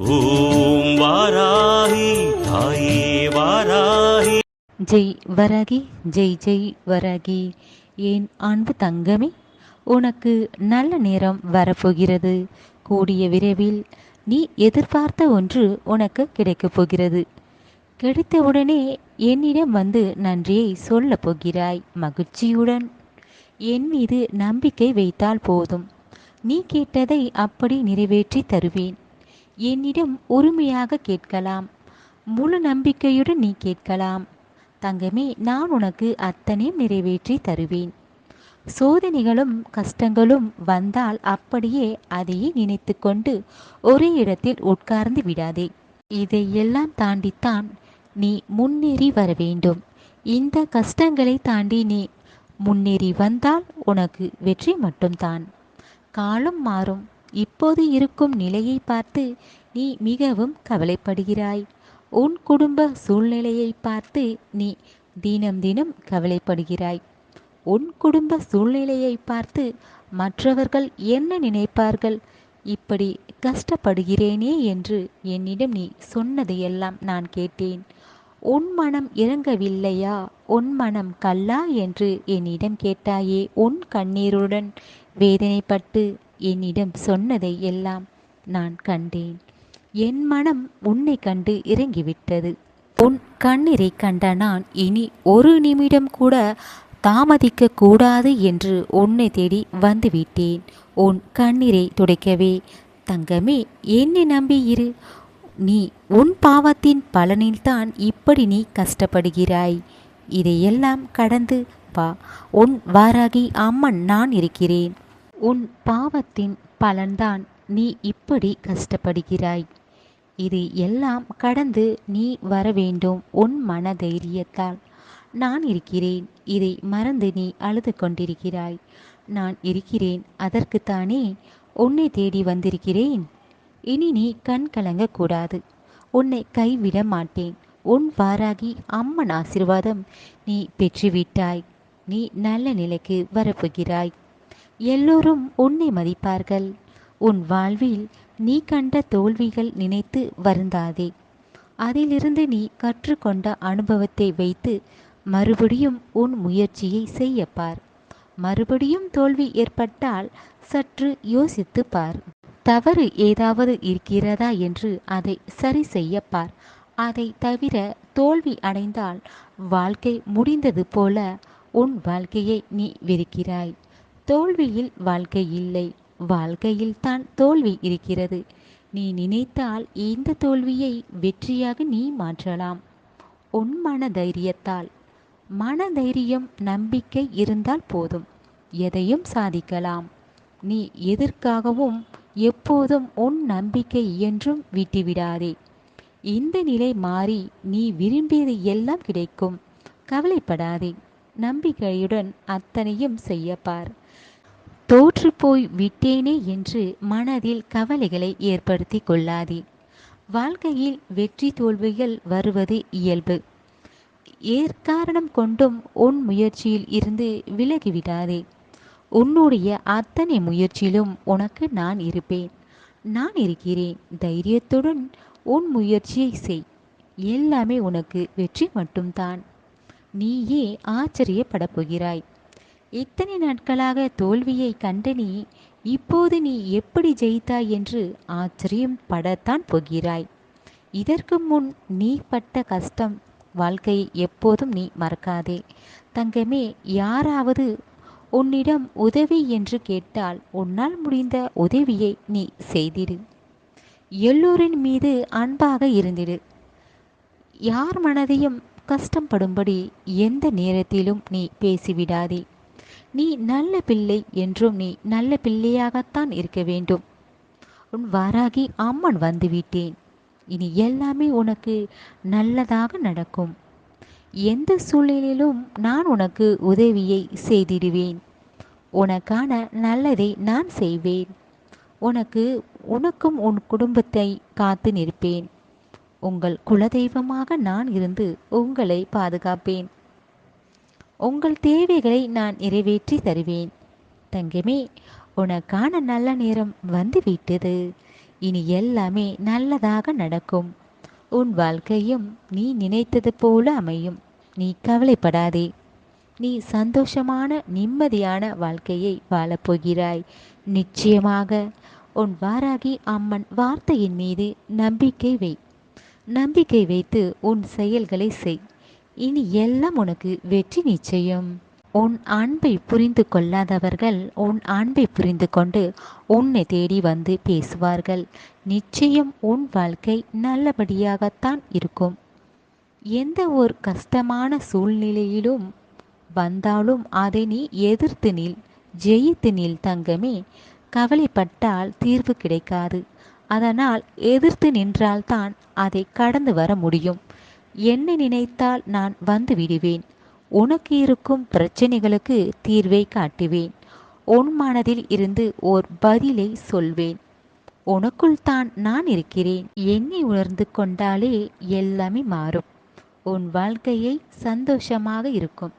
ஓம் வாராகி தாயே வாராகி. ஜெய் வரகி ஜெய் ஜெய் வரகி. ஏன் அன்பு தங்கமே உனக்கு நல்ல நேரம் வரப்போகிறது. கூடிய விரைவில் நீ எதிர்பார்த்த ஒன்று உனக்கு கிடைக்கப் போகிறது. கிடைத்தவுடனே என்னிடம் வந்து நன்றியை சொல்லப் போகிறாய் மகிழ்ச்சியுடன். என் மீது நம்பிக்கை வைத்தால் போதும். நீ கேட்டதை அப்படி நிறைவேற்றி தருவேன். என்னிடம் உரிமையாக கேட்கலாம். முழு நம்பிக்கையுடன் நீ கேட்கலாம். தங்கமே நான் உனக்கு அத்தனையும் நிறைவேற்றி தருவேன். சோதனைகளும் கஷ்டங்களும் வந்தால் அப்படியே அதையே நினைத்து கொண்டு ஒரே இடத்தில் உட்கார்ந்து விடாதே. இதையெல்லாம் தாண்டித்தான் நீ முன்னேறி வர வேண்டும். இந்த கஷ்டங்களை தாண்டி நீ முன்னேறி வந்தால் உனக்கு வெற்றி மட்டும்தான். காலம் மாறும். இப்போது இருக்கும் நிலையை பார்த்து நீ மிகவும் கவலைப்படுகிறாய். உன் குடும்ப சூழ்நிலையை பார்த்து நீ தினம் தினம் கவலைப்படுகிறாய். உன் குடும்ப சூழ்நிலையை பார்த்து மற்றவர்கள் என்ன நினைப்பார்கள்? இப்படி கஷ்டப்படுகிறேனே என்று என்னிடம் நீ சொன்னதையெல்லாம் நான் கேட்டேன். உன் மனம் இறங்கவில்லையா? உன் மனம் கல்லா என்று என்னிடம் கேட்டாயே? உன் கண்ணீருடன் வேதனைப்பட்டு என்னிடம் சொன்னதை எல்லாம் நான் கண்டேன். என் மனம் உன்னை கண்டு இறங்கிவிட்டது. உன் கண்ணீரை கண்ட நான் இனி ஒரு நிமிடம் கூட தாமதிக்க கூடாது என்று உன்னை தேடி வந்துவிட்டேன். உன் கண்ணீரை துடைக்கவே தங்கமே என்னை நம்பி இரு. நீ உன் பாவத்தின் பலனில்தான் இப்படி நீ கஷ்டப்படுகிறாய். இதையெல்லாம் கடந்து வா. உன் வாராகி அம்மன் நான் இருக்கிறேன். உன் பாவத்தின் பலன்தான் நீ இப்படி கஷ்டப்படுகிறாய். இது எல்லாம் கடந்து நீ வர வேண்டும் உன் மன தைரியத்தால் நான் இருக்கிறேன் இதை மறந்து நீ அழுது கொண்டிருக்கிறாய் நான் இருக்கிறேன் அதற்குத்தானே உன்னை தேடி வந்திருக்கிறேன். இனி நீ கண் கலங்கக்கூடாது. உன்னை கைவிட மாட்டேன். உன் வாராகி அம்மன் ஆசிர்வாதம் நீ பெற்றுவிட்டாய். நீ நல்ல நிலைக்கு வரப்போகிறாய். எல்லோரும் உன்னை மதிப்பார்கள். உன் வாழ்வில் நீ கண்ட தோல்விகள் நினைத்து வருந்தாதே. அதிலிருந்து நீ கற்றுக்கொண்ட அனுபவத்தை வைத்து மறுபடியும் உன் முயற்சியை செய்யப்பார். மறுபடியும் தோல்வி ஏற்பட்டால் சற்று யோசித்து பார் தவறு ஏதாவது இருக்கிறதா என்று அதை சரி செய்யப்பார். அதை தவிர தோல்வி அடைந்தால் வாழ்க்கை முடிந்தது போல உன் வாழ்க்கையை நீ வெறுக்கிறாய். தோல்வியில் வாழ்க்கை இல்லை. வாழ்க்கையில் தான் தோல்வி இருக்கிறது. நீ நினைத்தால் இந்த தோல்வியை வெற்றியாக நீ மாற்றலாம். உன் மன தைரியத்தால் மன தைரியம் நம்பிக்கை இருந்தால் போதும். எதையும் சாதிக்கலாம். நீ எதற்காகவும் எப்போதும் உன் நம்பிக்கை என்றும் விட்டுவிடாதே. இந்த நிலை மாறி நீ விரும்பியது எல்லாம் கிடைக்கும். கவலைப்படாதே. நம்பிக்கையுடன் அத்தனையும் செய்யப்பார். தோற்றுப்போய் விட்டேனே என்று மனதில் கவலைகளை ஏற்படுத்தி கொள்ளாதே. வாழ்க்கையில் வெற்றி தோல்விகள் வருவது இயல்பு. ஏற்காரணம் கொண்டும் உன் முயற்சியில் இருந்து விலகிவிடாதே. உன்னுடைய அத்தனை முயற்சியிலும் உனக்கு நான் இருப்பேன். நான் இருக்கிறேன். தைரியத்துடன் உன் முயற்சியை செய். எல்லாமே உனக்கு வெற்றி மட்டும்தான். நீயே ஆச்சரியப்படப் போகிறாய். இத்தனை நாட்களாக தோல்வியை கண்ட நீ இப்போது நீ எப்படி ஜெயித்தாய் என்று ஆச்சரியம் படத்தான் போகிறாய். இதற்கு முன் நீ பட்ட கஷ்டம் வாழ்க்கையை எப்போதும் நீ மறக்காதே. தங்கமே யாராவது உன்னிடம் உதவி என்று கேட்டால் உன்னால் முடிந்த உதவியை நீ செய்திடு. எல்லோரின் மீது அன்பாக இருந்திடு. யார் மனதையும் கஷ்டப்படும்படி எந்த நேரத்திலும் நீ பேசிவிடாதே. நீ நல்ல பிள்ளை என்றும் நீ நல்ல பிள்ளையாகத்தான் இருக்க வேண்டும். உன் வாராகி அம்மன் வந்துவிட்டேன். இனி எல்லாமே உனக்கு நல்லதாக நடக்கும். எந்த சூழ்நிலையிலும் நான் உனக்கு உதவியை செய்திடுவேன். உனக்கான நல்லதை நான் செய்வேன். உனக்கு உனக்கும் உன் குடும்பத்தை காத்து நிற்பேன். உங்கள் குலதெய்வமாக நான் இருந்து உங்களை பாதுகாப்பேன். உங்கள் தேவைகளை நான் நிறைவேற்றி தருவேன். தங்கமே உனக்கான நல்ல நேரம் வந்து விட்டது இனி எல்லாமே நல்லதாக நடக்கும். உன் வாழ்க்கையும் நீ நினைத்தது போல அமையும். நீ கவலைப்படாதே. நீ சந்தோஷமான நிம்மதியான வாழ்க்கையை வாழப்போகிறாய். நிச்சயமாக உன் வாராகி அம்மன் வார்த்தையின் மீது நம்பிக்கை வை. நம்பிக்கை வைத்து உன் செயல்களை செய். இனி எல்லாம் உனக்கு வெற்றி நிச்சயம். உன் அன்பை புரிந்து கொள்ளாதவர்கள் உன் அன்பை புரிந்து கொண்டு உன்னை தேடி வந்து பேசுவார்கள். நிச்சயம் உன் வாழ்க்கை நல்லபடியாகத்தான் இருக்கும். எந்த ஒரு கஷ்டமான சூழ்நிலையிலும் வந்தாலும் அதை நீ எதிர்த்து நில் ஜெயித்து நில் தங்கமே. கவலைப்பட்டால் தீர்வு கிடைக்காது. அதனால் எதிர்த்து நின்றால்தான் அதை கடந்து வர முடியும். என்னை நினைத்தால் நான் வந்து விடுவேன். உனக்கு இருக்கும் பிரச்சனைகளுக்கு தீர்வை காட்டுவேன். உன் மனதில் இருந்து ஓர் பதிலை சொல்வேன். உனக்குள் தான் நான் இருக்கிறேன். என்னை உணர்ந்து கொண்டாலே எல்லாமே மாறும். உன் வாழ்க்கையை சந்தோஷமாக இருக்கும்.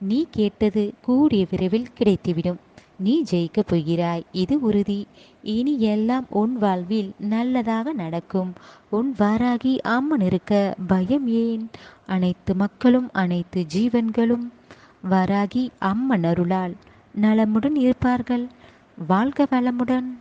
நீ கேட்டது கூடிய விரைவில் கிடைத்துவிடும். நீ ஜெயிக்க போகிறாய். இது உறுதி. இனி எல்லாம் உன் வாழ்வில் நல்லதாக நடக்கும். உன் வாராகி அம்மன் இருக்க பயம் ஏன்? அனைத்து மக்களும் அனைத்து ஜீவன்களும் வாராகி அம்மன் அருளால் நலமுடன் இருப்பார்கள். வாழ்க வளமுடன்.